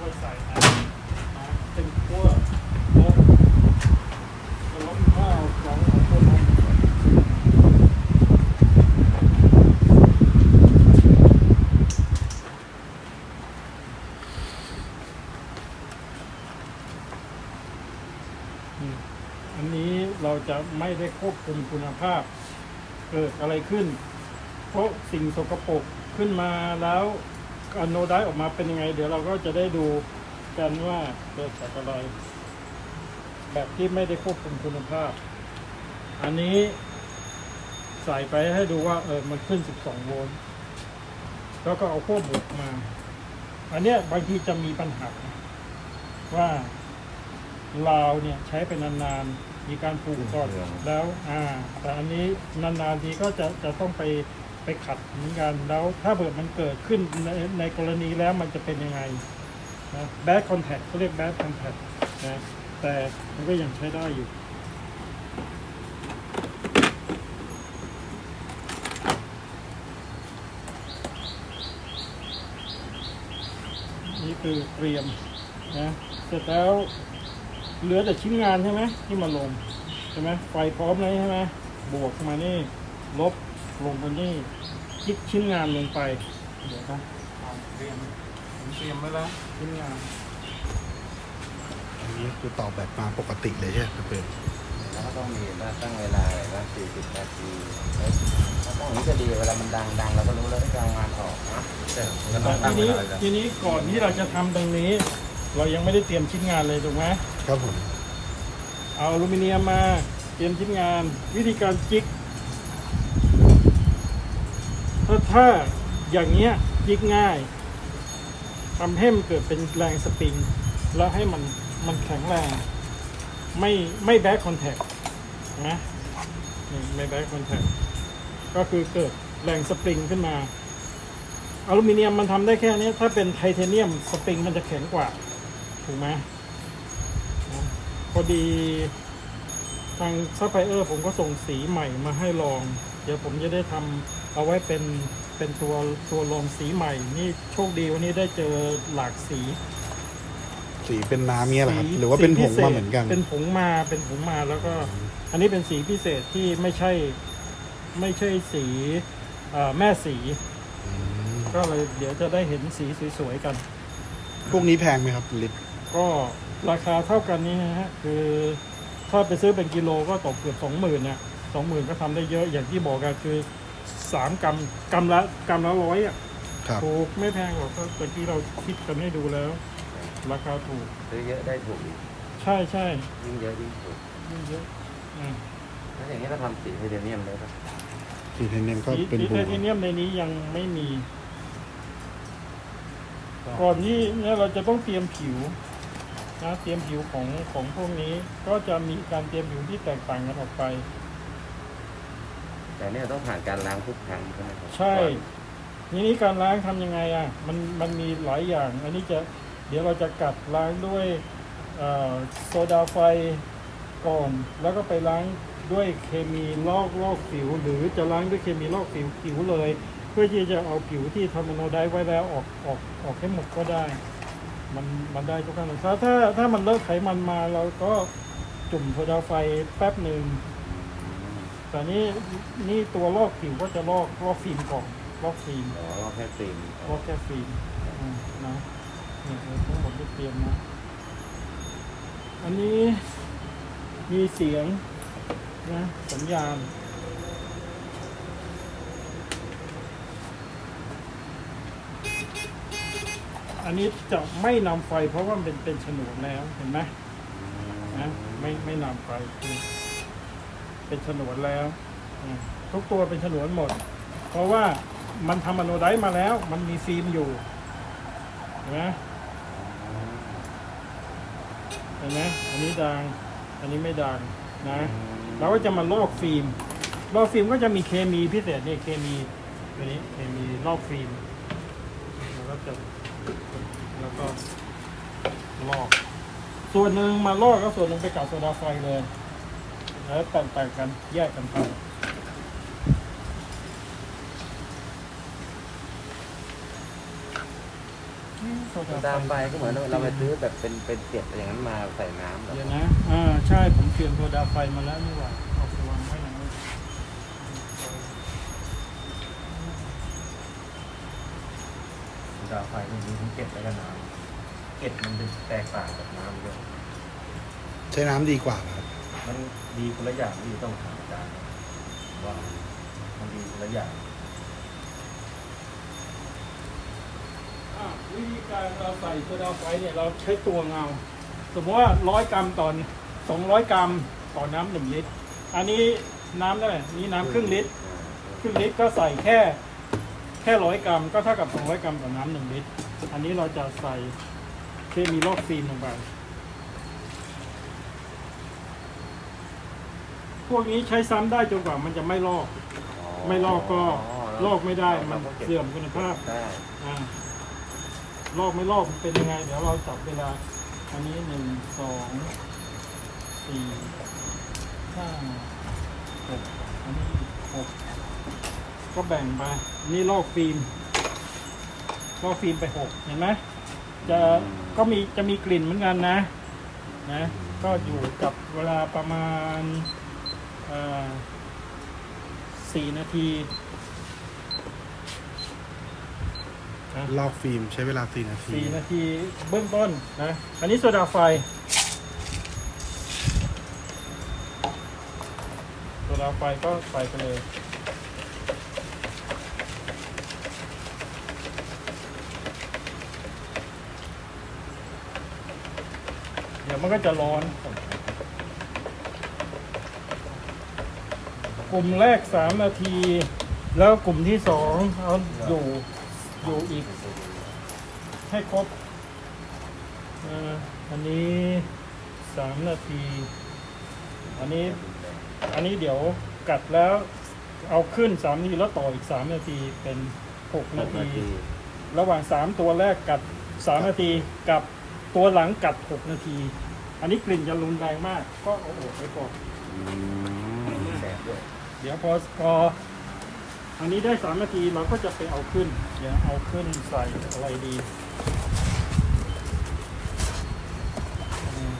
ไปใส่นะนะเป็นขั้วลบลบข้าวสองของคนลงอืมอันนี้เราจะไม่ได้ควบคุมคุณภาพ เกิดอะไรขึ้น เพราะสิ่งสกปรกขึ้นมาแล้ว โนไดออกมาเป็นยังไง เดี๋ยวเราก็จะได้ดูกันว่าเกิดจากอะไร แบบที่ไม่ได้ควบคุมคุณภาพ อันนี้ใส่ไปให้ดูว่าเออมันขึ้น 12 โวลต์แล้วก็เอาขั้วบวกมา อันเนี้ยบางทีจะมีปัญหา ว่าลาวเนี่ยใช้ไปนานๆมีการผูกก่อนแล้ว อ่า แต่อันนี้นานๆทีก็จะจะต้องไป ขัดเหมือนกันแล้วถ้าเกิดมันเกิดขึ้นในในกรณีแล้วมันจะเป็นยังไงนะ bad contact เขาเรียก bad contact นะแต่มันก็ยังใช้ได้อยู่นี่คือเตรียมนะเสร็จแล้วเหลือแต่ชิ้นงานใช่ไหมที่มาลงใช่ไหมไฟพร้อมเลยใช่ไหมบวกมานี่ลบ ลงมานี่คลิกชิ้นงานลงไป เดี๋ยวนะเอาเตรียมผมเตรียมไว้แล้วชิ้นงานอันนี้คือต่อแบบมาปกติเลยใช่ไหมครับเพื่อนแล้วก็ต้องมีว่าตั้งเวลาเลยว่า40นาทีแล้วถ้าต้องอย่างนี้จะดีเวลามันดังดังเราก็รู้แล้วว่าจะเอางานออกนะแต่ก็ต้องแต่ตั้ทีงเวนี้ลาเลยทีนี้ก่อนที่เราจะทำตรงนี้ เรายังไม่ได้เตรียมชิ้นงานเลยถูกไหมครับผมเอาอลูมิเนียมมาเตรียมชิ้นงาน วิธีการจิก ถ้าอย่างเงี้ยจิกง่ายทำให้มันเกิดเป็นแรงสปริง แล้วให้มันมันแข็งแรง ไม่ไม่แบ็คคอนแทคนะนี่ไม่แบ็คคอนแทคก็คือเกิดแรงสปริงขึ้นมาอลูมิเนียมมันทำได้แค่นี้ถ้าเป็นไทเทเนียมสปริงมันจะแข็งกว่า ถูกไหมพอดีทางซัพพลายเออร์ผมก็ส่งสีใหม่มาให้ลอง เดี๋ยวผมจะได้ทำเอาไว้เป็น เป็นตัวตัวลองสีใหม่ นี่โชคดีวันนี้ได้เจอหลากสีสีเป็นน้ำเงี้ยเหรอครับ สีหรือว่าเป็นผงสีพิศษมาเหมือนกัน เป็นผงมาเป็นผงมาแล้วก็ อันนี้เป็นสีพิเศษที่ไม่ใช่ ไม่ใช่สีเอ่อแม่สีอืมก็เลยเดี๋ยวจะได้เห็นสีสวยๆกัน พวกนี้แพงไหมครับลิตรก็ราคาเท่ากันนี้นะฮะคือถ้าไปซื้อเป็นกิโลก็ตกเกือบสองหมื่นนะสองหมื่นก็ทำได้เยอะอย่างที่บอกกันคือ สามกรัมกรัมละกรัมละร้อยอะครับถูกไม่แพงหรอกก็เมื่อกี้เราคิดกันให้ดูแล้ว ราคาถูก ซื้อเยอะได้ถูกอีกใช่ใช่ยิ่งเยอะยิ่งถูกยิ่งเยอะอืมแล้วอย่างนี้เราทำสีไทเทเนียมได้ปะสีเทนเนมก็สีเป็นสีบัไทวเทเนียมในนี้ยังไม่มี ก่อนที่เนี่ยเราจะต้องเตรียมผิวนะเตรียมผิวของของพวกนี้ ก็จะมีการเตรียมผิวที่แตกต่างกันออกไป แต่เนี่ยต้องผ่านการล้างทุกครั้งใช่ไหมครับใช่ ทีนี้การล้างทำยังไงอะ มันมันมีหลายอย่าง อันนี้จะเดี๋ยวเราจะกัดล้างด้วยเอ่อโซดาไฟก่อน แล้วก็ไปล้างด้วยเคมีลอกลอกผิว หรือจะล้างด้วยเคมีลอกผิวผิวเลย เพื่อที่จะเอาผิวที่ทำโนไดไว้แล้วออกออกออกให้หมดก็ได้ มันมันได้ทุกขั้นตอนถ้าถ้าถ้ามันเลิกไขมันมาเราก็จุ่มโซดาไฟแป๊บหนึ่ง แต่นี่นี่ตัวลอกผิวก็จะลอกลอกฟิล์มก่อนลอกฟิล์มอ๋อเราแค่ฟิล์มลอกแค่ฟิล์มอืมนะเนี่ยเราทั้งหมดที่เตรียมนะ อันนี้มีเสียงนะสัญญาณ อันนี้จะไม่นำไฟเพราะว่ามันเป็นเป็นฉนวนแล้วเห็นไหมนะไม่ไม่นำไฟคือ เป็นฉนวนแล้วทุกตัวเป็นฉนวนหมด เพราะว่ามันทำอโนไดมาแล้ว มันมีฟิล์มอยู่เห็นไหมเห็นไหมอันนี้ดังอันนี้ไม่ดังนะเราก็จะมาลอกฟิล์มลอกฟิล์มก็จะมีเคมีพิเศษนี่เคมีตัวนี้เคมีลอกฟิล์มแล้วก็จะแล้วก็ลอก ส่วนหนึ่งมาลอกก็ส่วนหนึ่งไปกับโซดาไฟเลย แล้วแตกๆกันแยกกันไปอโซโซดาดาไฟไฟก็เหมือนเราไปซื้อแบบเป็นเป็นเกล็ดอย่างนั้นมาใส่น้ำแบบเดี๋ยวนะ อ่า ใช่ ผมเตรียมโซดาไฟมาแล้วนี่หว่าเอาไปวางไว้อย่างนี้โซดาไฟมันมีทั้งเกล็ดและก็น้ำเกล็ดมันเป็นแตกต่างกับน้ำเยอะใช้น้ำดีกว่าเหรอครับ มันดีคนละอย่างที่ต้องถามอาจารย์ว่ามันดีคนละอย่างวิธีการเราใส่โซดาไฟเนี่ยเราใช้ตัวเงา สมมติว่าร้อยกรัมต่อสองร้อยกรัมต่อน้ำหนึ่งลิตร อันนี้น้ำเท่าไหร่นี่น้ำครึ่งลิตรครึ่งลิตรก็ใส่แค่แค่ร้อยกรัม ก็เท่ากับสองร้อยกรัมต่อน้ำหนึ่งลิตร อันนี้เราจะใส่เคมีลอกฟิล์มลงไป พวกนี้ใช้ซ้ำได้จนกว่ามันจะไม่ลอก ไม่ลอกก็ลอกไม่ได้มันเสื่อมคุณภาพได้อ่าลอกไม่ลอกมันเป็นยังไง เดี๋ยวเราจับเวลา อันนี้หนึ่งสองสี่ห้าหกอันนี้หกก็แบ่งไป นี่ลอกฟิล์มลอกฟิล์มไปหกเห็นไหมจะก็มีจะมีกลิ่นเหมือนกันนะ นะ ก็อยู่กับเวลาประมาณเอ่อ สี่นาทีลอกฟิล์มใช้เวลาสี่นาทีสี่นาทีเบื้องต้นนะ อันนี้โซดาไฟ โซดาไฟก็ใส่ไปเลยเดี๋ยวมันก็จะร้อน กลุ่มแรกสามนาที แล้วกลุ่มที่สองเอาอยู่อยู่อีก ให้ครบอ่าอันนี้สามนาที อันนี้อันนี้เดี๋ยวกัดแล้วเอาขึ้นสามนาทีแล้วต่ออีกสามนาทีเป็นหกนาที ระหว่างสามตัวแรกกัดสามนาทีกับตัวหลังกัดหกนาที อันนี้กลิ่นจะรุนแรงมาก ก็เอาออกไปก่อน อืม ด้วย เดี๋ยวพอพออันนี้ได้สามนาทีเราก็จะไปเอาขึ้น เดี๋ยวเอาขึ้นใส่อะไรดีอืม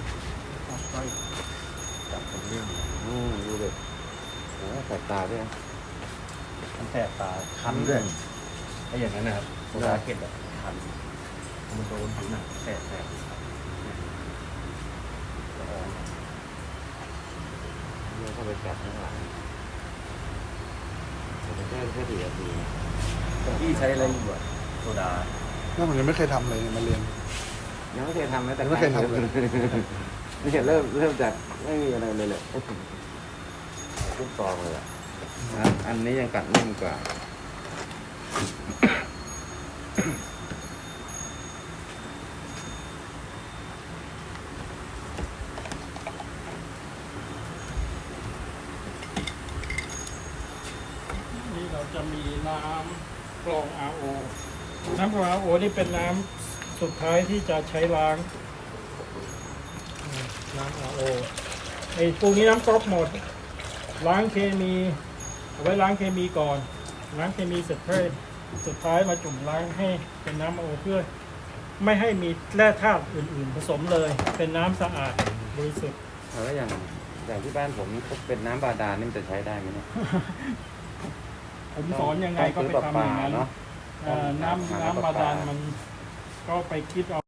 เอาไปจับเป็นเรื่องอืมดูเด็กโอ้แสบตาด้วยนะมันแสบตาคันด้วยไอ้อย่างนั้นนะครับโซดาเกล็ดอะคันมันโดนผิวหนังแสบแสบละออง เดี๋ยวเข้าไปจับข้างหลังแต่แค่แค่สี่นาทีนะแต่พี่ใช้อะไรอยู่อะโซดาน่าผมยังไม่เคยทำเลยเนี่ยมาเรียน ยังไม่เคยทำนะแต่ยังไม่เคยทำเลย นี่เริ่มเริ่มจากไม่มีอะไรเลยแหละทุกซองเลยอะอะอันนี้ยังกัดนิ่มกว่า นี่เราจะมีน้ำกรอง RO น้ำกรอง RO นี่เป็นน้ำสุดท้ายที่จะใช้ล้างอืมน้ำ RO ไอ้พวกนี้น้ำก๊อกหมด ล้างเคมีเอาไว้ล้างเคมีก่อน ล้างเคมีเสร็จค่อยสุดท้ายมาจุ่มล้างให้เป็นน้ำ RO เพื่อ ไม่ให้มีแร่ธาตุอื่น ๆ ผสมเลย เป็นน้ำสะอาดบริสุทธิ์ แล้วอย่างอย่างที่บ้านผมก็เป็นน้ำบาดาลนี่มันจะใช้ได้ไหมเนี่ยผมสอนยังไงก็ต้องไปซื้อทำปอลาย่างนั้นๆเนาะ เอ่อน้ำหาน้ำปลาบาดาลมันก็ไปคิดเอา